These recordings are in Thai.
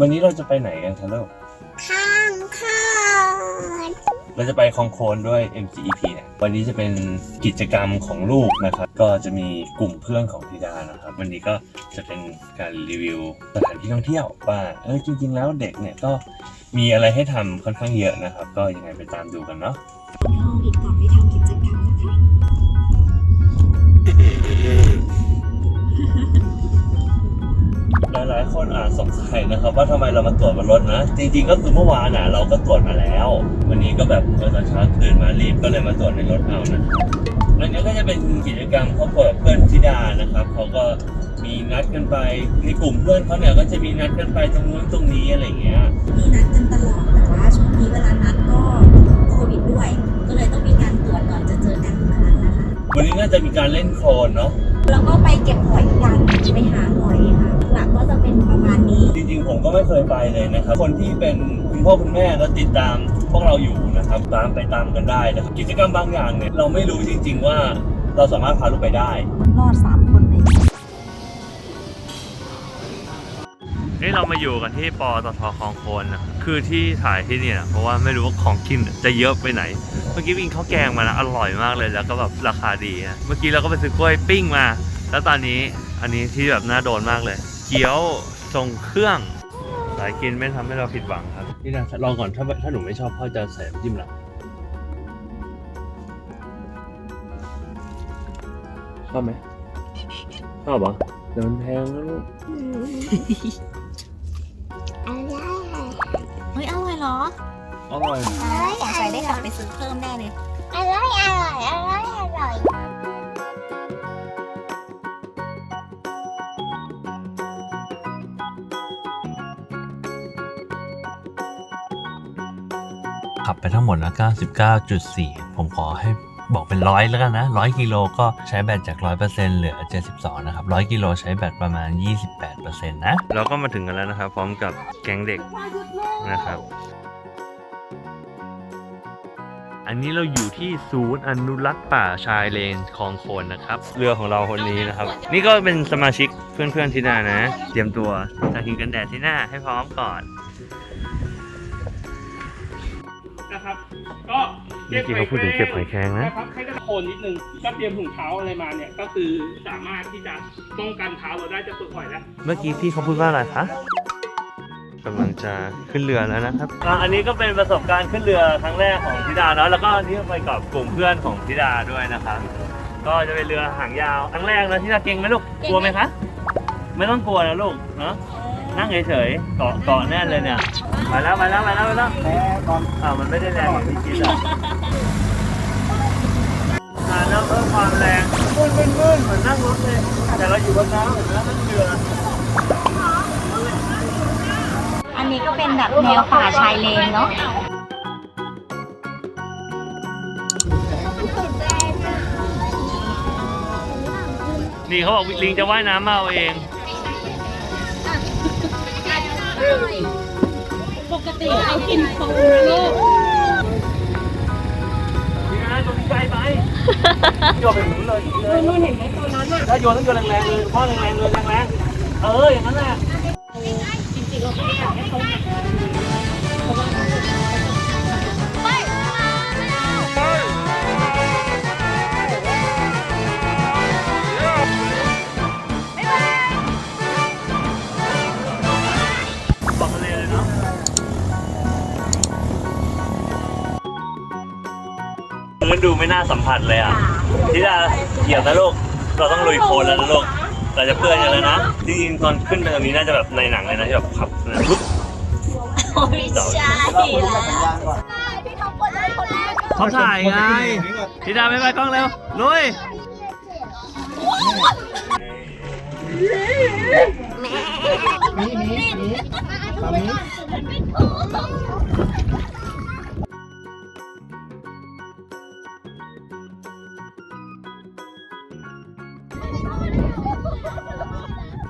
วันนี้เราจะไปไหนกันคะลูกข้างข้างเราจะไปคลองโคนด้วย MCEP เนี่ยวันนี้จะเป็นกิจกรรมของลูกนะครับ ก็จะมีกลุ่มเพื่อนของธิดานะครับ วันนี้ก็จะเป็นการรีวิวสถานที่ท่องเที่ยวว่าเออจริง ๆ แล้วเด็กเนี่ยก็มีอะไรให้ทำค่อนข้างเยอะนะครับ ก็ยังไงไปตามดูกันเนาะห้องอีกก่อนไปทำ อาจสงสัยนะครับ ว่าทำไมเรามาตรวจบนรถนะ จริง ๆ ก็คือเมื่อวานน่ะเราก็ตรวจมาแล้ว วันนี้ก็แบบเออตอนเช้าตื่นมารีบก็เลยมาตรวจในรถเอานะอันนี้ก็จะเป็นกิจกรรมครอบครัวกับเพื่อนธิดานะครับเขาก็มีนัดกันไปในกลุ่มเพื่อนเขาเนี่ยก็จะมีนัดกันไปตรงนู้นตรงนี้อะไรอย่างเงี้ยมีนัดกันตลอดแต่ว่าช่วงนี้เวลานัดก็โควิดด้วย ก็เลยต้องมีการตรวจก่อนจะเจอกันทุกครั้งนะคะวันนี้น่าจะมีการเล่นโคลนเนาะแล้วก็ไปเก็บหอยกัน ผมก็ไม่เคยไปเลยนะครับ คนที่เป็นคุณพ่อคุณแม่ก็ติดตามพวกเราอยู่นะครับตามไปตามกันได้นะครับกิจกรรมบางอย่างเนี่ยเราไม่รู้จริง ๆ ว่าเราสามารถพาลูกไปได้ รอดสามคนเลยนี่เรามาอยู่กันที่ปตทคลองโคนนะคือที่ถ่ายที่เนี่ยเพราะว่าไม่รู้ว่าของกินจะเยอะไปไหน เมื่อกี้วินข้าวแกงมานะอร่อยมากเลยแล้วก็แบบราคาดีนะเมื่อกี้เราก็ไปซื้อกล้วยปิ้งมา แล้วตอนนี้อันนี้ที่แบบน่าโดนมากเลย เกี๊ยวทรงเครื่อง สายกินไม่ทำให้เราผิดหวังครับ นี่นะลองก่อนถ้าถ้าหนูไม่ชอบพ่อจะใส่น้ำจิ้มหลังชอบไหมชอบเหรอเดี๋ยวมันแพงนะลูกเฮ้ยอร่อยเหรออร่อยสงสัยได้กลับไปซื้อเพิ่มแน่เลย อร่อย อร่อย อร่อย อร่อย ขับไปทั้งหมดนะ99.4 ผมขอให้บอกเป็นร้อยแล้วกันนะ100กิโลก็ใช้แบตจาก 100%เหลือ 72 นะครับ100กิโลใช้แบตประมาณ 28%นะเราก็มาถึงกันแล้วนะครับ พร้อมกับแก๊งเด็กนะครับ อันนี้เราอยู่ที่ศูนย์อนุรักษ์ป่าชายเลนคลองโคนนะครับ เรือของเราคนนี้นะครับ นี่ก็เป็นสมาชิกเพื่อนๆที่หน้านะ เตรียมตัวทาครีมกันแดดที่หน้าให้พร้อมก่อน นะครับ ก็เมื่อกี้เขาพูดถึงเก็บหอยแครงนะ นะครับให้กระโคนนิดนึงก็เตรียมถุงเท้าอะไรมาเนี่ยก็คือสามารถที่จะป้องกันเท้าเราได้จากตัวหอยแล้ว เมื่อกี้พี่เขาพูดว่าอะไรคะกำลังจะขึ้นเรือแล้วนะครับอันนี้ก็เป็นประสบการณ์ขึ้นเรือครั้งแรกของธิดาเนาะแล้วก็อันนี้ไปกับกลุ่มเพื่อนของธิดาด้วยนะครับ ก็จะเป็นเรือหางยาวครั้งแรกนะธิดาเก่งไหมลูกกลัวไหมคะ ไม่ต้องกลัวนะลูกเนาะ นั่งเฉยๆเกาะเกาะแน่นเลยเนี่ยไปแล้วไปแล้วไปแล้วไปแล้วอ่าวมันไม่ได้แรงอย่างที่คิดอะอ่าแล้วเพิ่มความแรงมึนมึนมึนเหมือนนั่งรถเลยแต่เราอยู่บนน้ำเหมือนนั่งเรืออันนี้ก็เป็นแบบแนวป่าชายเลนเนาะนี่เขาบอกลิงจะว่ายน้ำมาเอาเอง ปกติเขากินปูนะลูกนี่นะตัวนี้ไกลไปโยนไปถึงเลยเลยนู่นเห็นไหมตัวนั้นอะถ้าโยนต้องโยนแรงๆเลยพ่อแรงๆเลยแรงๆเอออย่างนั้นแหละบอกท พื้นดูไม่น่าสัมผัสเลยอะที่จะเหยียบนะลูกเราต้องลุยโคลนแล้วนะลูกเราจะเพื่อนกันแล้วนะจริงๆตอนขึ้นไปตรงนี้น่าจะแบบในหนังเลยนะที่แบบขับนะปุ๊บไม่ใช่ละเขาถ่ายไงธิดาไม่ไปกล้องเร็วลุย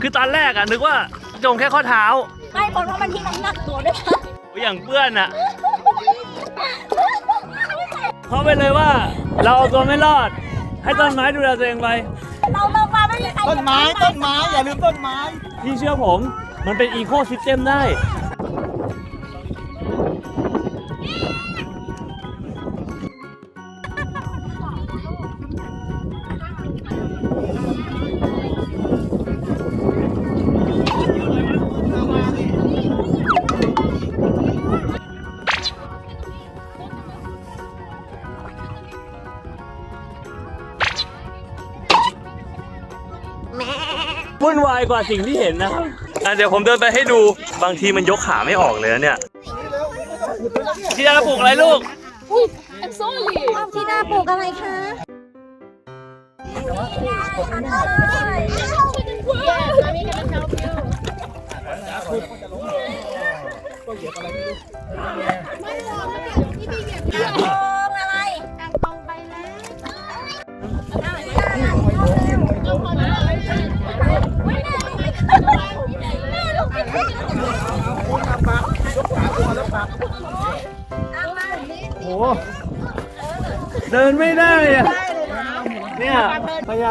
คือตอนแรกอะนึกว่าจงแค่ข้อเท้า ไม่เพราะมันทิ้งน้ำหนักตัวด้วยค่ะอย่างเพื่อนอะเพราะไปเลยว่า เราเอาตัวไม่รอด ให้ต้นไม้ดูแลตัวเองไป เราลงมาไม่มีใต้นไม้ต้นไม้อย่าลืมต้นไม้ พี่เชื่อผมมันเป็นอีโคซิสเต็มได้ กว่าสิ่งที่เห็นนะครับอะเดี๋ยวผมเดินไปให้ดูบางทีมันยกขาไม่ออกเลยนะเนี่ยที่ดาปลูกอะไรลูกที่หน้าปลูกอะไรคะ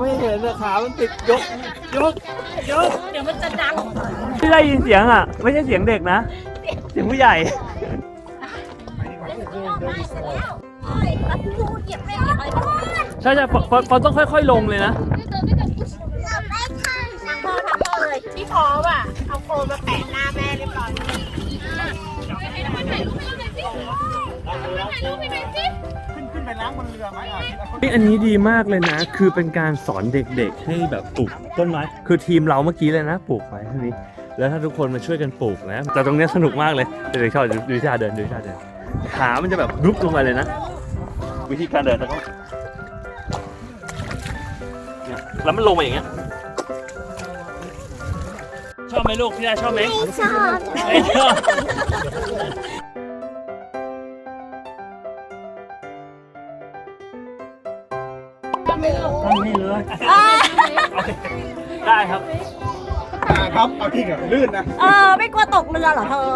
ไม่เห็นแต่ขา มันติดยก ยก ยก เดี๋ยวมันจะดัง ที่ได้ยินเสียงอะ ไม่ใช่เสียงเด็กนะ เสียงผู้ใหญ่ใช่ใช่ฟฟฟต้องค่อย ๆ ลงเลยนะพี่พอว่ะ เอาโคมมาแปะหน้าแม่เรียบร้อยนี่อัน นี้ดีมากเลยนะ คือเป็นการสอนเด็กๆ ให้แบบปลูกต้นไม้ คือทีมเราเมื่อกี้เลยนะปลูกไว้เท่านี้ แล้วถ้าทุกคนมาช่วยกันปลูกนะแต่ตรงเนี้ยสนุกมากเลย เด็กๆชอบดูวิชาเดินดูวิชาเดิน ขา มันจะแบบรุบลงไปเลยนะ วิธีการเดินแล้วก็เนี่ยแล้วมันลงมาอย่างเงี้ย ชอบไหมลูกพี่ดาชอบไหมไม่ชอบ ไม่ชอบ ได้ครับครับเอาที่กับลื่นนะ เออ ไม่กลัวตกเรือเหรอเธอ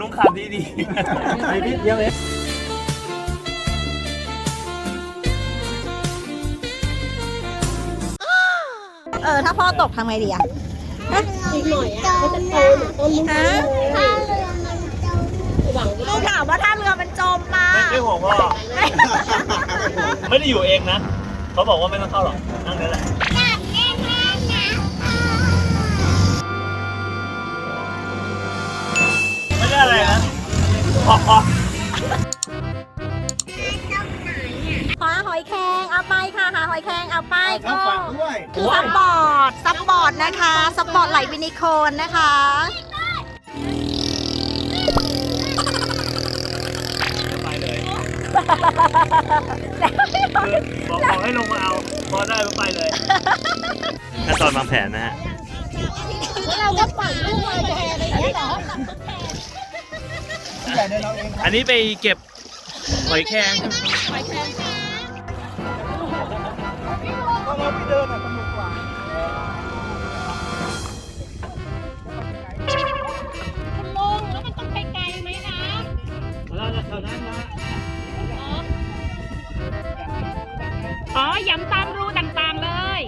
ลุงขับดีดีๆนิดเดียวเองเออ ถ้าพ่อตกทำไงดีอะอีกหน่อยอะเขาจะโตเหมือนต้นลูกฮะถ้าเรือมันจมลุงถามว่าถ้าเรือมันจมมาไม่ใช่ห่วงพ่อ ไม่ได้อยู่เองนะ เขาบอกว่าไม่ต้องเข้าหรอกนั่งนี่แหละ ไม่ได้อะไรนะพอหาหอยแครงเอาไปค่ะหาหอยแครงเอาไปก็ฝากด้วยคือซับบอร์ดซับบอร์ดนะคะซับบอร์ดไหลวินิโคนนะคะไปเลยคือบอกบอกให้ลงมาเอา พอได้ก็ไปเลยขั้นตอนวางแผนนะฮะแล้วเราก็ปั่นลูกมาแทนอะไรอย่างเงี้ยเหรอที่ ใหญ่เดินเอาเองอันนี้ไปเก็บหอยแครงเพราะเราไปเดินอะสนุกกว่าคุณลุงแล้วมันต้องไปไกลไหมคะแล้วจะเท่านั้นนะอ๋อย้ำตามรูต่างๆเลย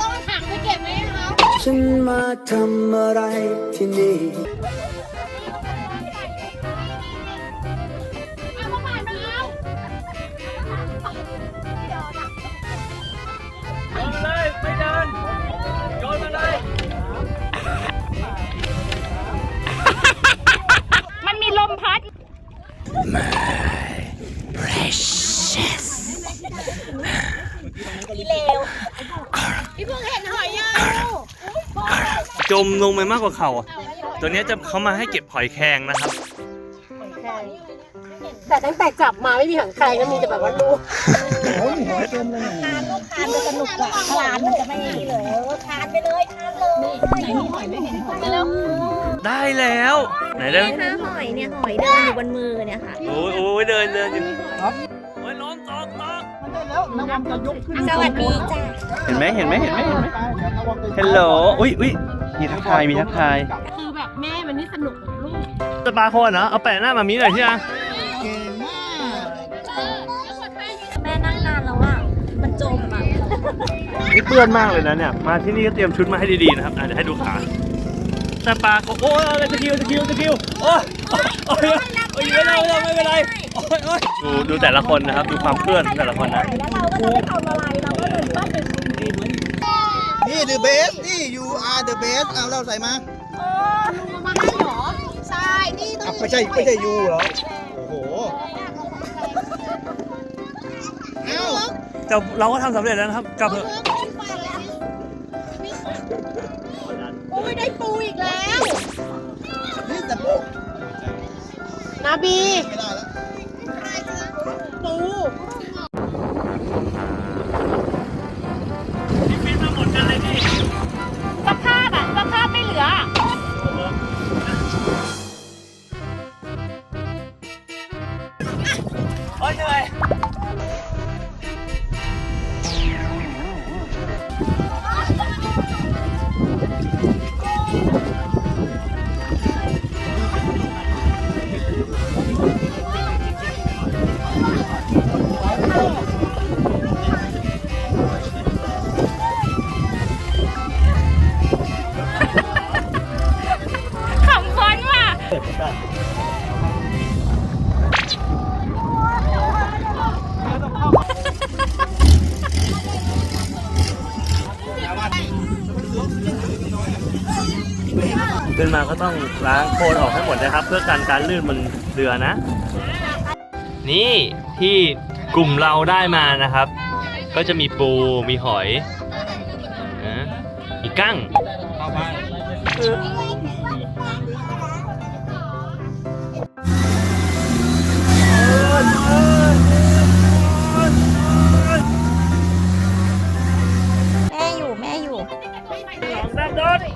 ต้องถังไปเก็บไหมคะฉันมาทำอะไรที่นี่ มลงไปมากกว่าเข่าอะตัวเนี้ยจะเขามาให้เก็บหอยแครงนะครับ แต่ตั้งแต่จับมาไม่มีหางใครก็มีแต่แบบว่าลูกโอ้ยหอยเต็มเลยเนี่ยคานจะสนุกกว่าคลานมันจะไม่นี่เลยเออคานไปเลยคานเลยไหนมีหอยไม่เห็นหอยแล้วได้แล้ว ไหนเดินนี่ค่ะหอยเนี่ยหอยเดินอยู่บนมือเนี่ยค่ะ โอ้ยโอ้ยเดินเดินอยู่ครับโอ้ยล้มตกตกมันได้แล้วระวังจะยกขึ้นสวัสดีจ้ะเห็นไหมเห็นไหมเห็นไหมเห็นไหมระวังจะฮัลโหล อุ้ยอุ้ย มีทักทายมีทักทาย คือแบบแม่มันนี่สนุกกับลูกจะปลาโคนเหรอเอาแปะหน้ามามีหน่อยที่อะเก่งมากแม่นั่งนานแล้วอะ มันจมอะนี่เปื้อนมากเลยนะเนี่ย มาที่นี่ก็เตรียมชุดมาให้ดีๆนะครับอะเดี๋ยวให้ดูขาแต่ปลาโคโอ้ยอะไรตะคริวตะคริวตะคริวโอ้ยโอ้ยโอ้ยไม่เป็นไรไม่เป็นไรโอ้ยโอ้ยดูดูแต่ละคนนะครับ ดูความเปื้อนแต่ละคนนะ แล้วเราก็จะไม่ทำอะไร เราก็เลยต้องเป็น นี่ the best นี่ you are the best เอาเราใส่มาลุงมาให้หรอ ใช่ นี่ต้องไม่ใช่ไม่ใช่ you เหรอ โอ้โหเอ้าแต่เราก็ทำสำเร็จแล้วนะครับกลับเถอะโอ้ยได้ปูอีกแล้ว นี่แต่ปุ๊นาบี ขึ้นมาก็ต้องล้างโคลนออกให้หมดนะครับ เพื่อกันการลื่นบนเรือนะ นี่ที่กลุ่มเราได้มานะครับ ก็จะมีปูมีหอยนะมีกั้งแม่อยู่แม่อยู่นั่งรถนี่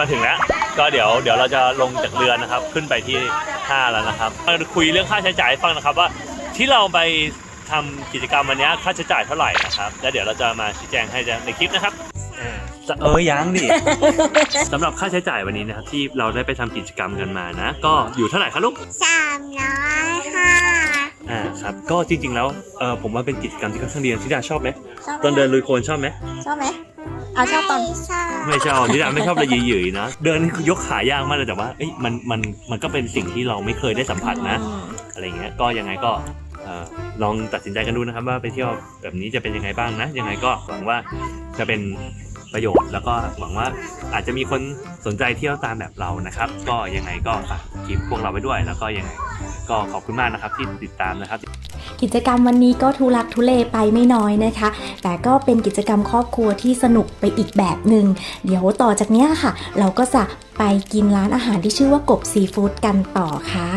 มาถึงแล้ว ก็เดี๋ยวเดี๋ยวเราจะลงจากเรือนะครับ ขึ้นไปที่ท่าแล้วนะครับเราจะคุยเรื่องค่าใช้จ่ายให้ฟังนะครับว่าที่เราไปทำกิจกรรมวันนี้ค่าใช้จ่ายเท่าไหร่นะครับแล้วเดี๋ยวเราจะมาชี้แจงให้ในคลิปนะครับเออยังดิ สำหรับค่าใช้จ่ายวันนี้นะครับที่เราได้ไปทำกิจกรรมกันมานะ ก็อยู่เท่าไหร่ครับลูกสามร้อยค่ะอ่าครับก็จริงๆแล้วเออผมว่าเป็นกิจกรรมที่ค่อนข้างดีนะทิดาชอบไหมชอบไหมตอนเดินลุยโคลนชอบไหมชอบไหมเอาชอบตอน ไม่ชอบทิดาไม่ชอบเลยหยืยๆนะ เดินนี่คือยกขายากมากเลยแต่ว่าเอ้ยมันมันมันก็เป็นสิ่งที่เราไม่เคยได้สัมผัสนะ อะไรเงี้ยก็ยังไงก็เอ่อลองตัดสินใจกันดูนะครับ ว่าไปเที่ยวแบบนี้จะเป็นยังไงบ้างนะ ยังไงก็หวังว่าจะเป็นประโยชน์แล้วก็หวังว่าอาจจะมีคนสนใจเที่ยวตามแบบเรานะครับ ก็ยังไงก็ฝากคลิปพวกเราไปด้วย แล้วก็ยังไงก็ขอบคุณมากนะครับที่ติดตามนะครับ กิจกรรมวันนี้ก็ทุลักทุเลไปไม่น้อยนะคะ แต่ก็เป็นกิจกรรมครอบครัวที่สนุกไปอีกแบบหนึ่งเดี๋ยวต่อจากเนี้ยค่ะ เราก็จะไปกินร้านอาหารที่ชื่อว่ากบซีฟู้ดกันต่อค่ะ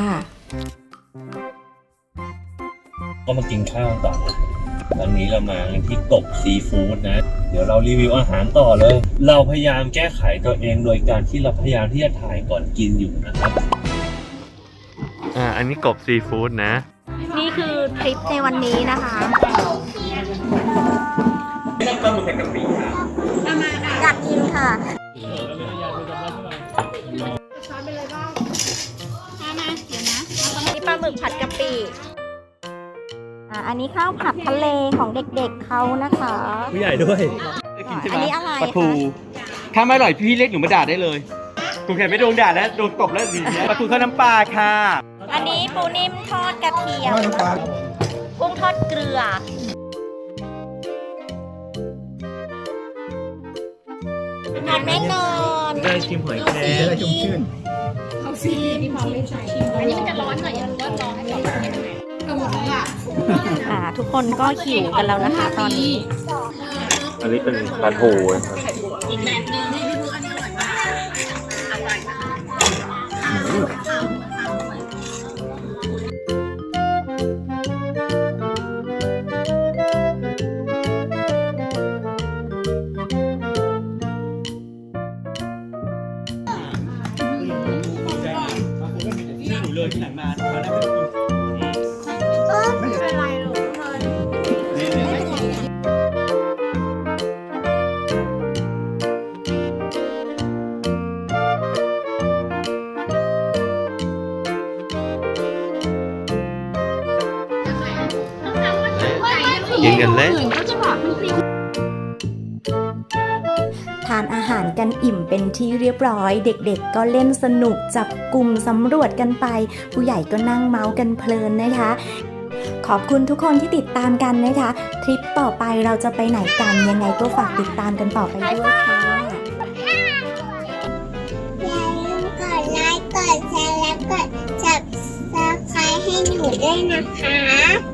ก็มากินข้าวต่อนะวันนี้เรามากันที่กบซีฟู้ดนะ เดี๋ยวเรารีวิวอาหารต่อเลย เราพยายามแก้ไขตัวเองโดยการที่เราพยายามที่จะถ่ายก่อนกินอยู่นะครับ อ่า อันนี้กบซีฟู้ดนะ นี่คือทริปในวันนี้นะคะอยากกินค่ะนี่ปลาหมึกผัดกะปิอะอันนี้ข้าวผัดทะเลของเด็กๆเขานะคะ ผู้ใหญ่ด้วยอันนี้อะไรปลาทูคะถ้าไม่อร่อยพี่เล็กหนูมาด่าได้เลยถูกแขนไม่โดนด่าแล้วโดนตบแล้วดีเนี่ยปลาทูทอดน้ำปลาค่ะ อันนี้ปูนิ่มทอดกระเทียมกุ้งทอดเกลือผัดแม่นอนได้ชิมหอยแครงจะได้ชุ่มชื่นอ่า ทุกคนก็หิวกันแล้วนะคะตอนนี้ อันนี้เป็นปลาทูนะครับ อีกแบบนึง กินกันเลยทานอาหารกันอิ่มเป็นที่เรียบร้อย เด็กๆ ก็เล่นสนุกจับกลุ่มสำรวจกันไป ผู้ใหญ่ก็นั่งเมาส์กันเพลินนะคะ ขอบคุณทุกคนที่ติดตามกันนะคะ ทริปต่อไปเราจะไปไหนกันยังไงก็ฝากติดตามกันต่อไปด้วยค่ะอย่าลืมกดไลค์กดแชร์และกด subscribe ให้หนูด้วยนะคะ